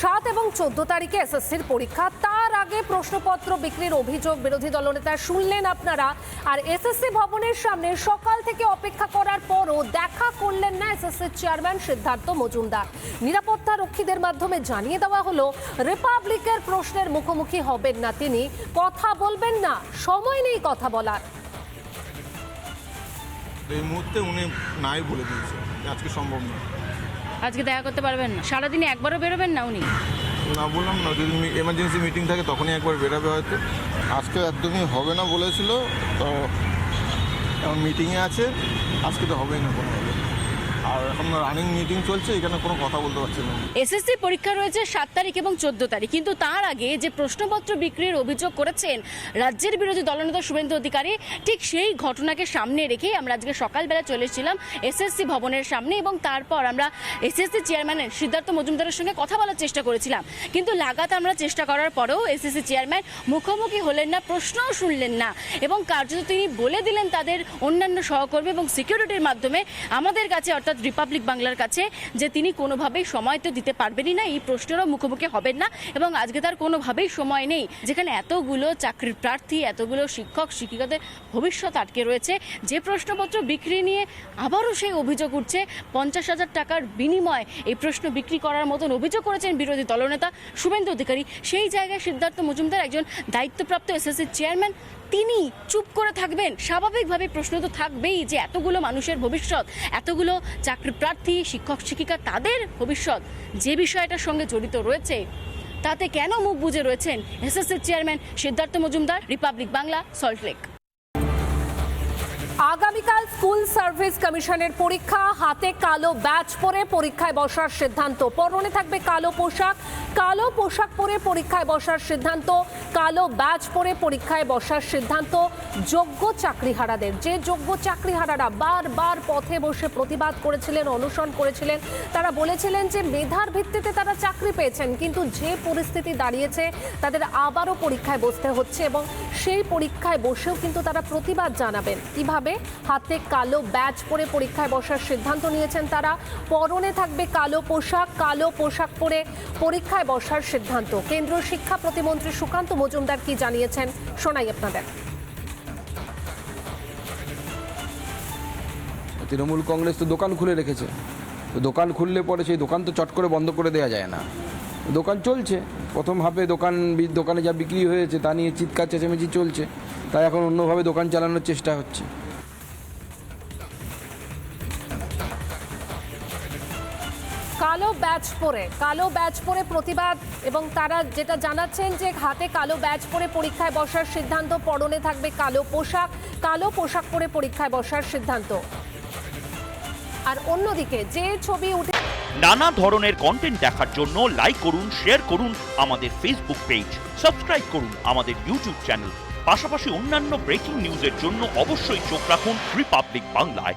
সাত এবং চোদ্দ তারিখে এসএসসির পরীক্ষা। তার আগে প্রশ্নপত্র বিক্রির অভিযোগ বিরোধী দলনেতা শুনলেন আপনারা। আর এসএসসি ভবনের সামনে সকাল থেকে অপেক্ষা করার পরও দেখা করলেন না এসএসসির চেয়ারম্যান সিদ্ধার্থ মজুমদার। নিরাপত্তা রক্ষীদের মাধ্যমে জানিয়ে দেওয়া হলো, রিপাবলিকের প্রশ্নের মুখোমুখি হবেন না তিনি। কথা বলবেন না, সময় নেই কথা বলার। এই মুহূর্তে উনি নাই বলে দিয়েছে আজকে সম্ভব না আজকে দেখা করতে পারবেন না। সারাদিনে একবারও বেরোবেন না উনি? না, বললাম না, যদি এমার্জেন্সি মিটিং থাকে তখনই একবার বেরাবে হয়তো। আজকে একদমই হবে না বলেছিল, তো মিটিংয়ে আছে, আজকে তো হবেই না কোনো এখন রানিং মিটিং চলছে এখানে কোনো কথা বলতে পারছি না। এসএসসি পরীক্ষা রয়েছে সাত তারিখ এবং চোদ্দ তারিখ। কিন্তু তার আগে যে প্রশ্নপত্র বিক্রির অভিযোগ করেছেন রাজ্যের বিরোধী দলনেতা শুভেন্দু অধিকারী, ঠিক সেই ঘটনাকে সামনে রেখেই আমরা আজকে সকালবেলা চলে এসেছিলাম এসএসসি ভবনের সামনে এবং তারপর আমরা এসএসসি চেয়ারম্যানের সিদ্ধার্থ মজুমদারের সঙ্গে কথা বলার চেষ্টা করেছিলাম। কিন্তু লাগাত আমরা চেষ্টা করার পরেও এসএসসি চেয়ারম্যান মুখোমুখি হলেন না, প্রশ্নও শুনলেন না এবং কার্যত তিনি বলে দিলেন তাদের অন্যান্য সহকর্মী এবং সিকিউরিটির মাধ্যমে আমাদের কাছে অর্থাৎ রিপাবলিক বাংলার কাছে যে তিনি কোনোভাবেই সময় তো দিতে পারবেনই না। এই প্রশ্নেরও মুখোমুখি হবেন না এবং আজকে তার কোনোভাবেই সময় নেই। যেখানে এতগুলো চাকরির প্রার্থী, এতগুলো শিক্ষক, শিক্ষিকাদের ভবিষ্যৎ আটকে রয়েছে। যে প্রশ্নপত্র বিক্রি নিয়ে আবারও সেই অভিযোগ উঠছে। পঞ্চাশ হাজার টাকার বিনিময়ে এই প্রশ্ন বিক্রি করার মতন অভিযোগ করেছেন বিরোধী দলনেতা শুভেন্দু অধিকারী। সেই জায়গায় সিদ্ধার্থ মজুমদার একজন দায়িত্বপ্রাপ্ত এসএসসি চেয়ারম্যান। তিনি চুপ করে থাকবেন। স্বাভাবিকভাবে প্রশ্ন তো থাকবেই যে এতগুলো মানুষের ভবিষ্যৎ, এতগুলো চাকরি প্রার্থী শিক্ষক, শিক্ষিকা তাদের ভবিষ্যৎ যে বিষয়টার সঙ্গে জড়িত রয়েছে, তাতে কেন মুখ বুঝে রয়েছেন SSC chairman Siddhartha Majumdar, Republic Bangla, Salt Lake? আগামীকাল স্কুল সার্ভিস কমিশনের পরীক্ষা, হাতে কালো ব্যাচ পরে পরীক্ষায় বসার সিদ্ধান্ত। পরনে থাকবে কালো পোশাক কালো পোশাক পরে পরীক্ষায় বসার সিদ্ধান্ত, কালো ব্যাচ পরে পরীক্ষায় বসার সিদ্ধান্ত, যোগ্য চাকরিহারাদের। যে যোগ্য চাকরিহারারা বারবার পথে বসে প্রতিবাদ করেছিলেন, অনশন করেছিলেন, তারা বলেছিলেন যে মেধার ভিত্তিতে তারা চাকরি পেয়েছেন, কিন্তু যে পরিস্থিতি দাঁড়িয়েছে, তাদের আবারও পরীক্ষায় বসতে হচ্ছে এবং সেই পরীক্ষায় বসেও কিন্তু তারা প্রতিবাদ জানাবেন। কীভাবে হাতে কালো ব্যাচ পরে পরীক্ষায় বসার সিদ্ধান্ত নিয়েছেন তারা। পরনে থাকবে কালো পোশাক কালো পোশাক পরে পরীক্ষায় বসার সিদ্ধান্ত। কেন্দ্রীয় শিক্ষা প্রতিমন্ত্রী সুকান্ত মজুমদার কি জানিয়েছেন শোনাই আপনাদের। তৃণমূল কংগ্রেস তো দোকান খুলে রেখেছে। দোকান খুললে পরে সেই দোকান তো চট করে বন্ধ করে দেওয়া যায় না। দোকান চলছে। প্রথম হাফে দোকান দোকানে যা বিক্রি হয়েছে তা নিয়ে চিৎকার চেঁচামেচি চলছে। তাই এখন অন্যভাবে দোকান চালানোর চেষ্টা হচ্ছে। কালো ব্যাচ পরে, কালো ব্যাচ পরে প্রতিবাদ এবং তারা যেটা জানাচ্ছেন যে হাতে কালো ব্যাচ পরে পরীক্ষায় বসার সিদ্ধান্ত, পরনে থাকবে কালো পোশাক কালো পোশাক পরে পরীক্ষায় বসার সিদ্ধান্ত। আর অন্যদিকে যে ছবি উঠে নানা ধরনের কন্টেন্ট দেখার জন্য লাইক করুন শেয়ার করুন আমাদের ফেসবুক পেজ সাবস্ক্রাইব করুন আমাদের ইউটিউব চ্যানেল পাশাপাশি অন্যান্য ব্রেকিং নিউজের জন্য অবশ্যই চোখ রাখুন রিপাবলিক বাংলায়